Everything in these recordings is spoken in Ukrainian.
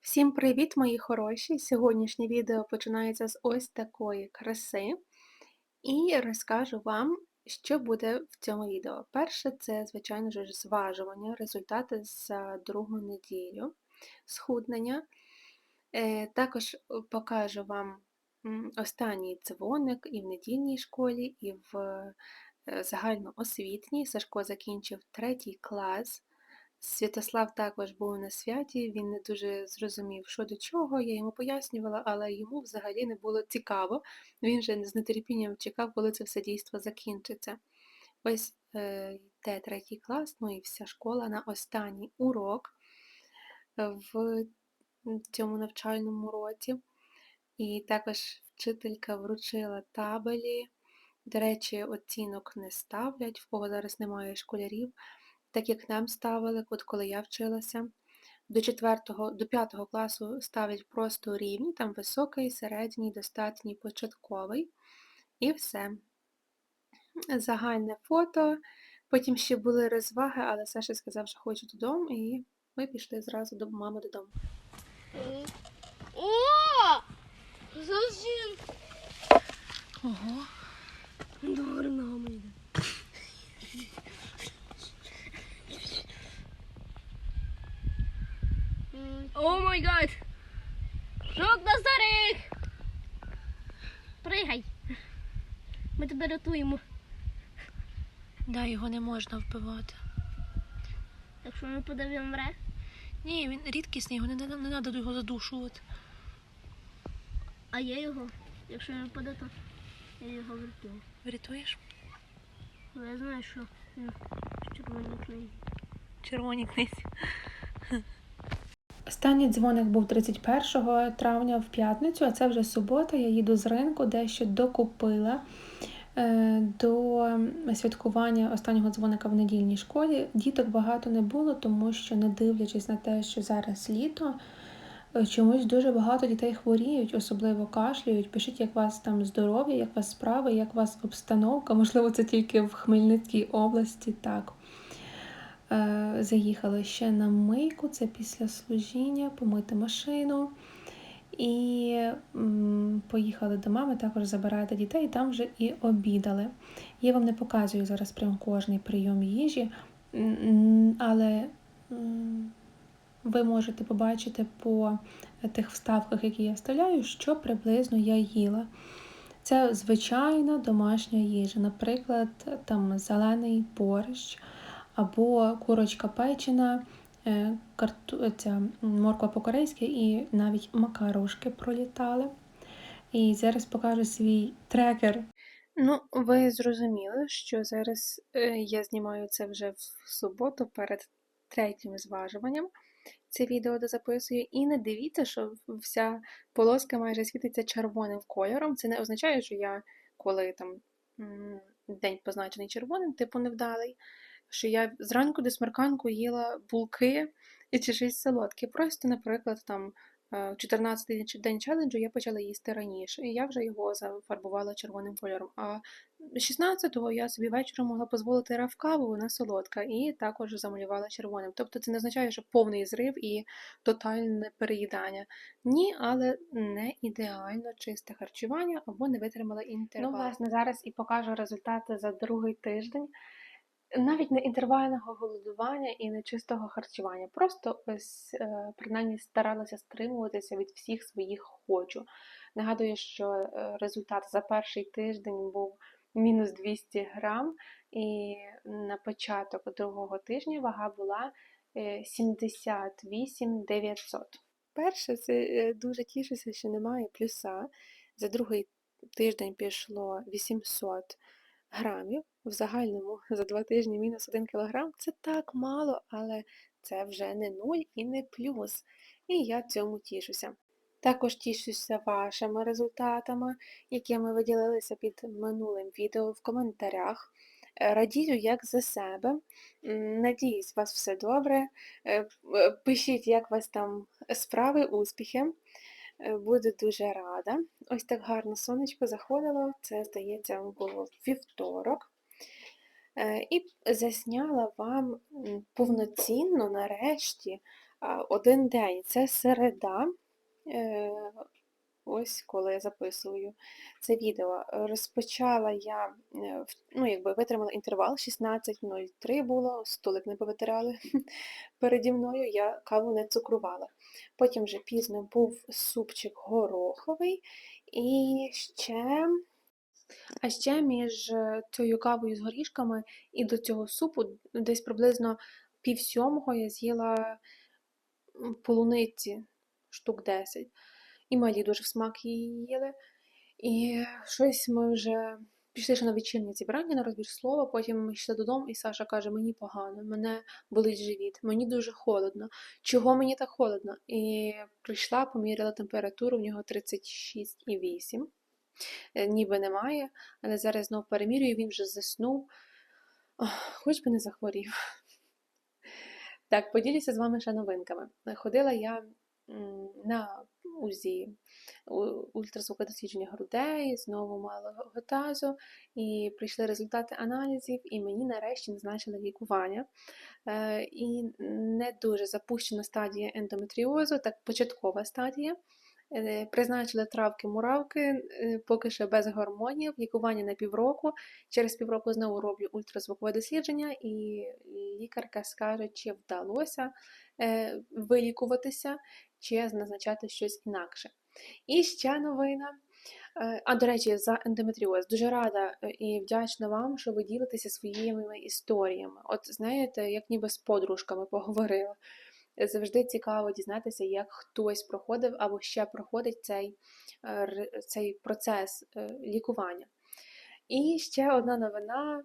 Всім привіт, мої хороші! Сьогоднішнє відео починається з ось такої краси, і розкажу вам, що буде в цьому відео. Перше, це, звичайно ж, зважування, результати за другу неділю, схуднення. Е, Також покажу вам останній дзвоник і в недільній школі, і в е, загальноосвітній. Сашко закінчив третій клас. Святослав також був на святі, він не дуже зрозумів, що до чого, я йому пояснювала, але йому взагалі не було цікаво. Він же з нетерпінням чекав, коли це все дійство закінчиться. Ось е, третій клас, ну і вся школа на останній урок в цьому навчальному році. І також вчителька вручила табелі. До речі, оцінок не ставлять, в кого зараз немає школярів так як нам ставили, от коли я вчилася. До 4, до 5 класу ставлять просто рівні, там високий, середній, достатній, початковий. І все. Загальне фото. Потім ще були розваги, але Саша сказав, що хоче додому, і ми пішли зразу до мами додому. О! Зовсім Ого. добре О гад! Жук на старих! Пригай! Ми тебе рятуємо. Да, його не можна вбивати. Якщо ми подивимо мре, Ні, він рідкісний, його не, не, не треба його задушувати. а я його. Якщо він паде, то я його врятую. Врятуєш? Бо я знаю, що він в червоній книзі. Червоні книзі. Останній дзвоник був 31 травня в п'ятницю, а це вже субота. Я їду з ринку, дещо докупила е, до святкування останнього дзвоника в недільній школі. Діток багато не було, тому що, не дивлячись на те, що зараз літо, е, чомусь дуже багато дітей хворіють, особливо кашлюють. Пишіть, як вас там здоров'я, як вас справи, як вас обстановка. Можливо, це тільки в Хмельницькій області так. Е, Заїхали ще на мийку, це після служіння, помити машину. І поїхали до мами, також забирати дітей, і там вже і обідали. Я вам не показую зараз прям кожний прийом їжі, але ви можете побачити по тих вставках, які я вставляю, що приблизно я їла. Це звичайна домашня їжа, наприклад, там зелений борщ або курочка печена, е, ця морква по-корейськи і навіть макарошки пролітали. І зараз покажу свій трекер. Ну, ви зрозуміли, що зараз е, я знімаю це вже в суботу перед третім зважуванням. Це відео дозаписую. І не дивіться, що вся полоска майже світиться червоним кольором. Це не означає, що я, коли там день позначений червоним, типу невдалий, що я зранку до смерканку їла булки і чи щось солодке. Просто, наприклад, там е, 14-й день челенджу я почала їсти раніше, і я вже його зафарбувала червоним кольором. А 16-го я собі вечором могла дозволити равкаву, вона солодка, і також замалювала червоним. Тобто це не означає, що повний зрив і тотальне переїдання. Ні, але не ідеально чисте харчування або не витримала інтервал. Ну, власне, зараз і покажу результати за другий тиждень. Навіть не інтервального голодування і не чистого харчування. Просто ось е, принаймні старалася стримуватися від всіх своїх хочу. Нагадую, що е, результат за перший тиждень був мінус 200 грам, і на початок другого тижня вага була е, 78 900. Перше, це е, дуже тішуся, що немає плюса. За другий тиждень пішло 800 грамів. В загальному за два тижні мінус 1 кг це так мало, але це вже не нуль і не плюс. І я цьому тішуся. Також тішуся вашими результатами, якими ви ділилися під минулим відео в коментарях. Е, Радію як за себе. Надіюсь, у вас все добре. Е, е, Пишіть, як у вас там справи, успіхи. Е, Буду дуже рада. Ось так гарно сонечко заходило. Це, здається, було вівторок. Е, І засняла вам повноцінно, нарешті, Один день це середа. Е, Ось коли я записую це відео. Розпочала я, е, ну, якби витримала інтервал 16.03 було, столик не повитирали переді мною, я каву не цукрувала. Потім вже пізно був супчик гороховий і ще. А ще між е, цією кавою з горішками і до цього супу десь приблизно пів сьомого я з'їла полуниці штук 10. І малі дуже в смак її їли. І щось ми вже пішли ще на вечірнє зібрання на розбір слова, потім ми йшли додому, і Саша каже: мені погано, мене болить живіт, мені дуже холодно. Чого мені так холодно? І прийшла, поміряла температуру, в нього 36,8. Е, Ніби немає, але зараз знов перемірюю, він вже заснув. Ох, Хоч би не захворів. Так, поділюся з вами ще новинками. Ходила я на УЗІ ультразвукодослідження грудей, знову малого тазу, і прийшли результати аналізів, і мені нарешті назначили лікування. Е, І не дуже запущена стадія ендометріозу, так початкова стадія. Е, Призначили травки-муравки, е, поки що без гормонів, лікування на півроку. Через півроку знову роблю ультразвукове дослідження, і лікарка скаже, чи вдалося е, вилікуватися, чи назначати щось інакше. І ще новина. Е, А, до речі, за ендометріоз. Дуже рада е, і вдячна вам, що ви ділитеся своїми історіями. От знаєте, як ніби з подружками поговорила. Завжди цікаво дізнатися, як хтось проходив або ще проходить цей, цей процес лікування. І ще одна новина.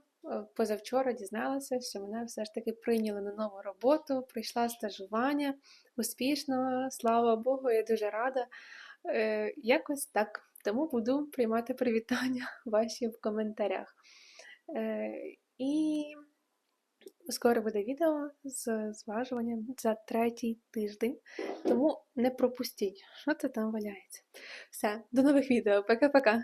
Позавчора дізналася, що мене все ж таки прийняли на нову роботу, прийшла стажування успішно, слава Богу, я дуже рада. Е, Якось так. Тому буду приймати привітання ваші в коментарях. Е, І скоро буде відео з зважуванням за третій тиждень. Тому не пропустіть, що це там валяється. Все, до нових відео. Пока-пока.